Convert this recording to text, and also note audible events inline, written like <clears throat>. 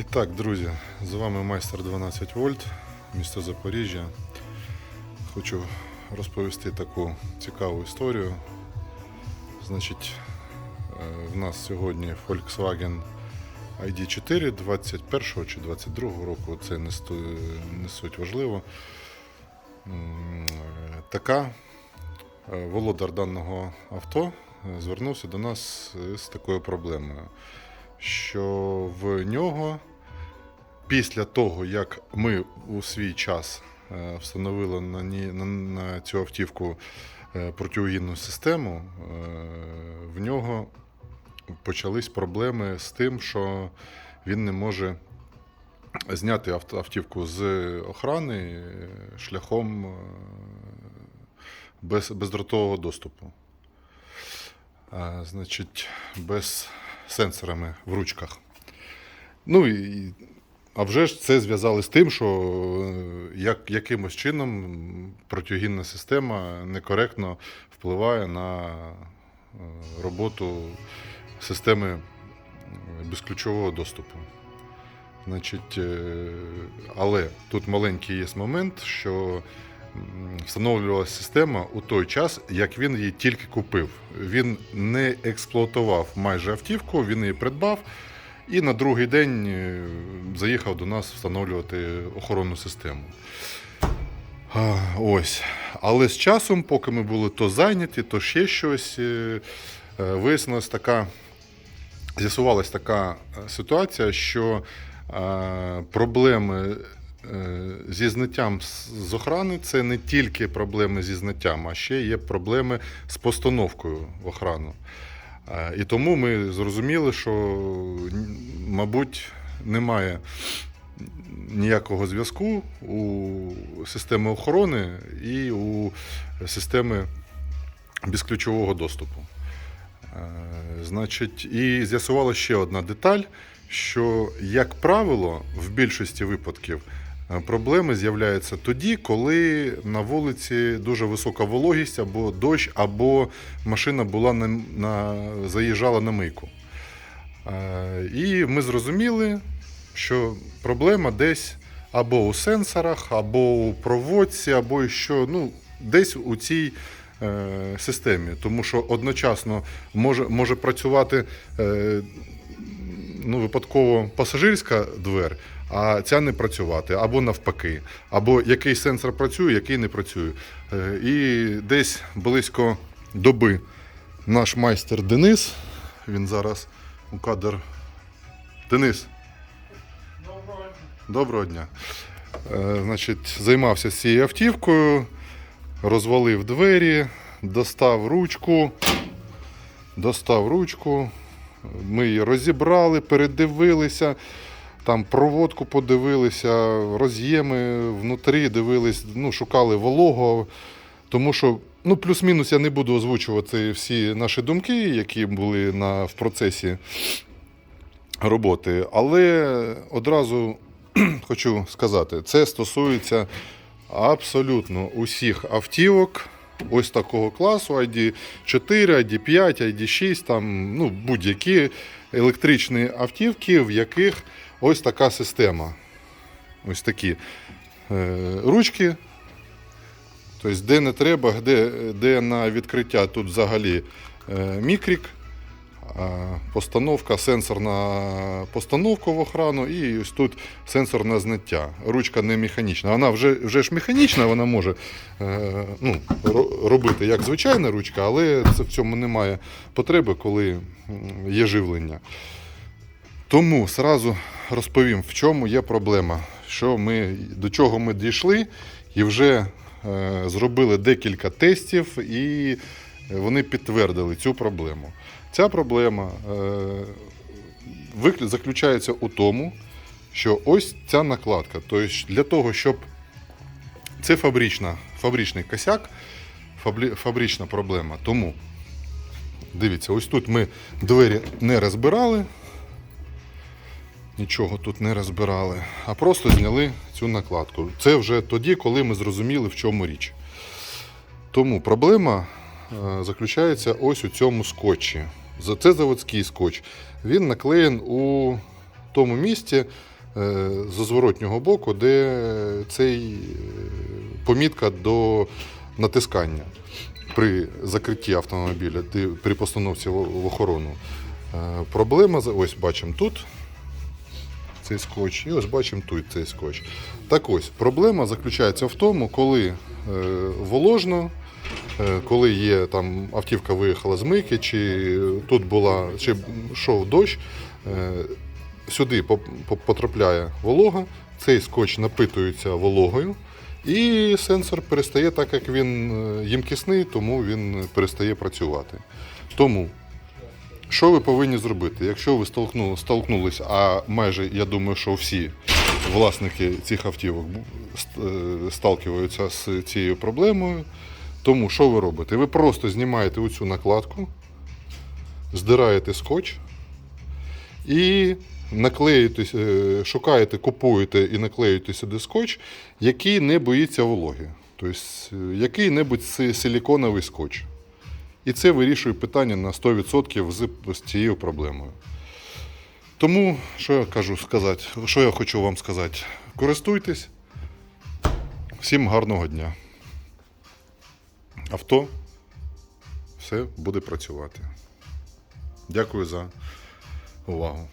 І так, друзі, з вами майстер 12 вольт, місто Запоріжжя. Хочу розповісти таку цікаву історію. Значить, е, в нас сьогодні Volkswagen ID4 21 чи 22 року, це не, сто- не суть важливо. Е, Така е, володар даного авто звернувся до нас з такою проблемою, що в нього після того, як ми у свій час е, встановили на, на, цю автівку е, протиугінну систему, е, в нього почались проблеми з тим, що він не може зняти автівку з охрани шляхом без, бездротового доступу. Значить, без сенсорами в ручках. Ну і а вже ж це зв'язали з тим, що е, як, якимось чином протигінна система некоректно впливає на е, роботу системи е, безключового доступу. Значить, але тут маленький є момент, що встановлювалася система у той час, як він її тільки купив. Він не експлуатував майже автівку, він її придбав. І на другий день е, заїхав до нас встановлювати охоронну систему. Ось. Але з часом, поки ми були то зайняті, то ще щось, е, е, вияснилась така, з'ясувалась така ситуація, що проблеми зі зняттям з- охрани це не тільки проблеми зі зняттям, а ще є проблеми з постановкою в охрану. Е, І тому ми зрозуміли, що, мабуть, немає ніякого зв'язку у системи охорони і у системи безключового доступу. Е, Значить, і з'ясувала ще одна деталь, що, як правило, в більшості випадків е, проблеми з'являються тоді, коли на вулиці дуже висока вологість, або дощ, або машина була на, на, заїжджала на мийку. Е, І ми зрозуміли, що проблема десь або у сенсорах, або у проводці, або що, ну, десь у цій е, системі. Тому що одночасно може, може працювати е, ну, випадково пасажирська двер, а ця не працювати, або навпаки, або який сенсор працює, який не працює. Е, І десь близько доби наш майстер Денис, він зараз у кадр. Денис. Доброго дня. Е, Значить, займався цією автівкою, розвалив двері, достав ручку, достав ручку. Ми її розібрали, передивилися, там проводку подивилися, роз'єми внутрі дивились, ну, шукали вологу. Тому що, ну, плюс-мінус я не буду озвучувати всі наші думки, які були на, в процесі роботи. Але одразу <clears throat> хочу сказати, це стосується абсолютно усіх автівок. Ось такого класу ID 4, ID 5, ID 6, там, ну, будь-які електричні автівки, в яких ось така система. Ось такі е, ручки. Тобто, де не треба, де, де на відкриття тут взагалі е, мікрік, постановка, сенсор на постановку в охрану і ось тут сенсор на зняття. Ручка не механічна. Вона вже, вже ж механічна, вона може е, ну, робити як звичайна ручка, але це в цьому немає потреби, коли є живлення. Тому сразу розповім, в чому є проблема, що ми, до чого ми дійшли, і вже е, зробили декілька тестів, і вони підтвердили цю проблему. Ця проблема е, заключається у тому, що ось ця накладка. Тобто для того, щоб це фабрична, фабричний косяк, фаблі- фабрична проблема. Тому дивіться, ось тут ми двері не розбирали. Нічого тут не розбирали, а просто зняли цю накладку. Це вже тоді, коли ми зрозуміли, в чому річ. Тому проблема е, заключається ось у цьому скотчі. Це заводський скотч. Він наклеєн у тому місці е, з зворотнього боку, де цей е, помітка до натискання при закритті автомобіля, при постановці в охорону. Проблема, ось бачимо тут цей скотч, і ось бачимо тут цей скотч. Так ось, проблема заключається в тому, коли е, воложно, е, коли є там автівка виїхала з мийки, чи тут була, чи йшов дощ, е, сюди потрапляє волога, цей скотч напитується вологою, і сенсор перестає, так як він е, їмкісний, тому він перестає працювати. Тому що ви повинні зробити? Якщо ви столкнули, столкнулись, а майже я думаю, що всі власники цих автівок е, сталкиваються з цією проблемою. Тому що ви робите? Ви просто знімаєте оцю накладку, здираєте скотч і наклеюєте, е, шукаєте, купуєте і наклеюєте сюди скотч, який не боїться вологи. Тобто е, який-небудь си- силіконовий скотч. І це вирішує питання на 100% з, цією проблемою. Тому, що я кажу сказати, що я хочу вам сказати, користуйтесь. Всім гарного дня. Авто все буде працювати. Дякую за увагу.